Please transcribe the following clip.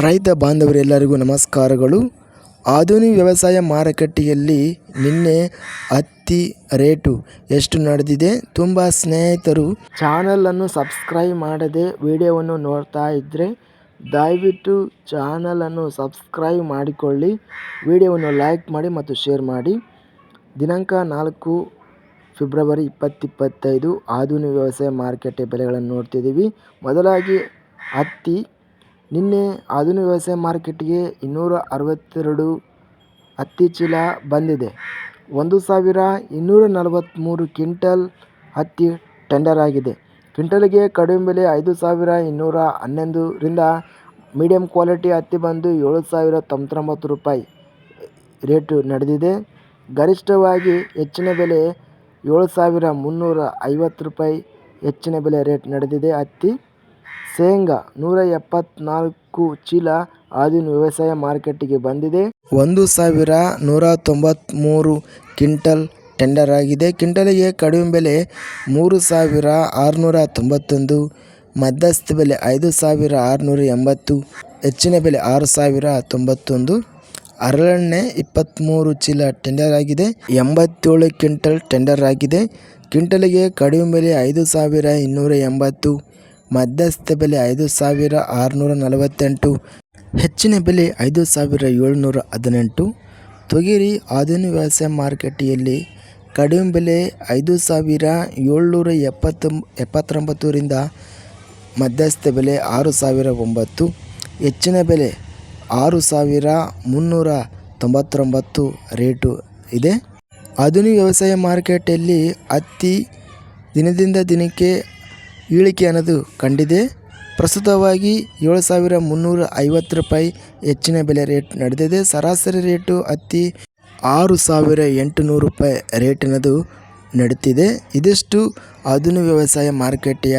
ರೈತ ಬಾಂಧವರೆಲ್ಲರಿಗೂ ನಮಸ್ಕಾರಗಳು. ಆಧುನಿಕ ವ್ಯವಸಾಯ ಮಾರುಕಟ್ಟೆಯಲ್ಲಿ ನಿನ್ನೆ ಹತ್ತಿ ರೇಟು ಎಷ್ಟು ನಡೆದಿದೆ? ತುಂಬ ಸ್ನೇಹಿತರು ಚಾನಲನ್ನು ಸಬ್ಸ್ಕ್ರೈಬ್ ಮಾಡದೆ ವಿಡಿಯೋವನ್ನು ನೋಡ್ತಾ ಇದ್ದರೆ ದಯವಿಟ್ಟು ಚಾನಲನ್ನು ಸಬ್ಸ್ಕ್ರೈಬ್ ಮಾಡಿಕೊಳ್ಳಿ. ವಿಡಿಯೋವನ್ನು ಲೈಕ್ ಮಾಡಿ ಮತ್ತು ಶೇರ್ ಮಾಡಿ. ದಿನಾಂಕ ನಾಲ್ಕು ಫೆಬ್ರವರಿ ಇಪ್ಪತ್ತಿಪ್ಪತ್ತೈದು, ಆಧುನಿಕ ವ್ಯವಸಾಯ ಮಾರುಕಟ್ಟೆ ಬೆಲೆಗಳನ್ನು ನೋಡ್ತಿದ್ದೀವಿ. ಮೊದಲಾಗಿ ಹತ್ತಿ ನಿನ್ನೆ ಆಧುನಿಕ ವ್ಯವಸಾಯ ಮಾರ್ಕೆಟ್ಗೆ ಇನ್ನೂರ ಅರವತ್ತೆರಡು ಹತ್ತಿ ಚೀಲ ಬಂದಿದೆ. ಒಂದು ಸಾವಿರ ಇನ್ನೂರ ನಲವತ್ತ್ಮೂರು ಕ್ವಿಂಟಲ್ ಹತ್ತಿ ಟೆಂಡರ್ ಆಗಿದೆ. ಕ್ವಿಂಟಲ್ಗೆ ಕಡಿಮೆ ಬೆಲೆ ಐದು ಸಾವಿರ ಇನ್ನೂರ ಹನ್ನೊಂದರಿಂದ ಮೀಡಿಯಂ ಕ್ವಾಲಿಟಿ ಹತ್ತಿ ಬಂದು ಏಳು ಸಾವಿರ ತೊಂಬತ್ತೊಂಬತ್ತು ರೂಪಾಯಿ ರೇಟು ನಡೆದಿದೆ. ಗರಿಷ್ಠವಾಗಿ ಹೆಚ್ಚಿನ ಬೆಲೆ ಏಳು ಸಾವಿರ ಮುನ್ನೂರ ಐವತ್ತು ರೂಪಾಯಿ ಹೆಚ್ಚಿನ ಬೆಲೆ ರೇಟ್ ನಡೆದಿದೆ ಹತ್ತಿ. ಶೇಂಗಾ ನೂರ ಎಪ್ಪತ್ನಾಲ್ಕು ಚೀಲ ಆದಿನ ವ್ಯವಸಾಯ ಮಾರ್ಕೆಟ್ಟಿಗೆ ಬಂದಿದೆ. ಒಂದು ಸಾವಿರ ನೂರ ತೊಂಬತ್ತ್ಮೂರು ಕ್ವಿಂಟಲ್ ಟೆಂಡರ್ ಆಗಿದೆ. ಕ್ವಿಂಟಲಿಗೆ ಕಡಿಮೆ ಬೆಲೆ ಮೂರು ಸಾವಿರ ಆರುನೂರ ತೊಂಬತ್ತೊಂದು, ಮಧ್ಯಸ್ಥ ಬೆಲೆ ಐದು ಸಾವಿರ ಆರುನೂರ ಎಂಬತ್ತು, ಹೆಚ್ಚಿನ ಬೆಲೆ ಆರು ಸಾವಿರ ತೊಂಬತ್ತೊಂದು. ಹರಳೆಣ್ಣೆ ಇಪ್ಪತ್ತ್ಮೂರು ಚೀಲ ಟೆಂಡರ್ ಆಗಿದೆ. ಎಂಬತ್ತೇಳು ಕ್ವಿಂಟಲ್ ಟೆಂಡರ್ ಆಗಿದೆ. ಕ್ವಿಂಟಲಿಗೆ ಕಡಿಮೆ ಬೆಲೆ ಐದು ಸಾವಿರ ಇನ್ನೂರ ಎಂಬತ್ತು ಮಧ್ಯಸ್ಥ ಬೆಲೆ ಐದು ಸಾವಿರ ಆರುನೂರ ನಲವತ್ತೆಂಟು, ಹೆಚ್ಚಿನ ಬೆಲೆ ಐದು ಸಾವಿರ ಏಳ್ನೂರ ಹದಿನೆಂಟು. ತೊಗರಿ ಆಧುನಿಕ ವ್ಯವಸಾಯ ಮಾರುಕಟ್ಟೆಯಲ್ಲಿ ಕಡಿಮೆ ಬೆಲೆ ಐದು ಸಾವಿರ ಏಳ್ನೂರ ಎಪ್ಪತ್ತು, ಎಪ್ಪತ್ತೊಂಬತ್ತರಿಂದ ಮಧ್ಯಸ್ಥ ಬೆಲೆ ಆರು ಸಾವಿರ ಒಂಬತ್ತು, ಹೆಚ್ಚಿನ ಬೆಲೆ ಆರು ಸಾವಿರ ಮುನ್ನೂರ ತೊಂಬತ್ತೊಂಬತ್ತು ರೇಟು ಇದೆ. ಆಧುನಿಕ ವ್ಯವಸಾಯ ಮಾರುಕಟ್ಟೆಯಲ್ಲಿ ಹತ್ತಿ ದಿನದಿಂದ ದಿನಕ್ಕೆ ಇಳಿಕೆ ಅನ್ನೋದು ಕಂಡಿದೆ. ಪ್ರಸ್ತುತವಾಗಿ ಏಳು ಸಾವಿರ ಮುನ್ನೂರ ಐವತ್ತು ರೂಪಾಯಿ ಹೆಚ್ಚಿನ ಬೆಲೆ ರೇಟ್ ನಡೆದಿದೆ. ಸರಾಸರಿ ರೇಟು ಹತ್ತಿ ಆರು ಸಾವಿರ ಎಂಟುನೂರು ರೂಪಾಯಿ ರೇಟ್ ಅನ್ನೋದು ನಡೀತಿದೆ. ಇದಿಷ್ಟು ಆಧುನಿಕ ವ್ಯವಸಾಯ ಮಾರುಕಟ್ಟೆಯ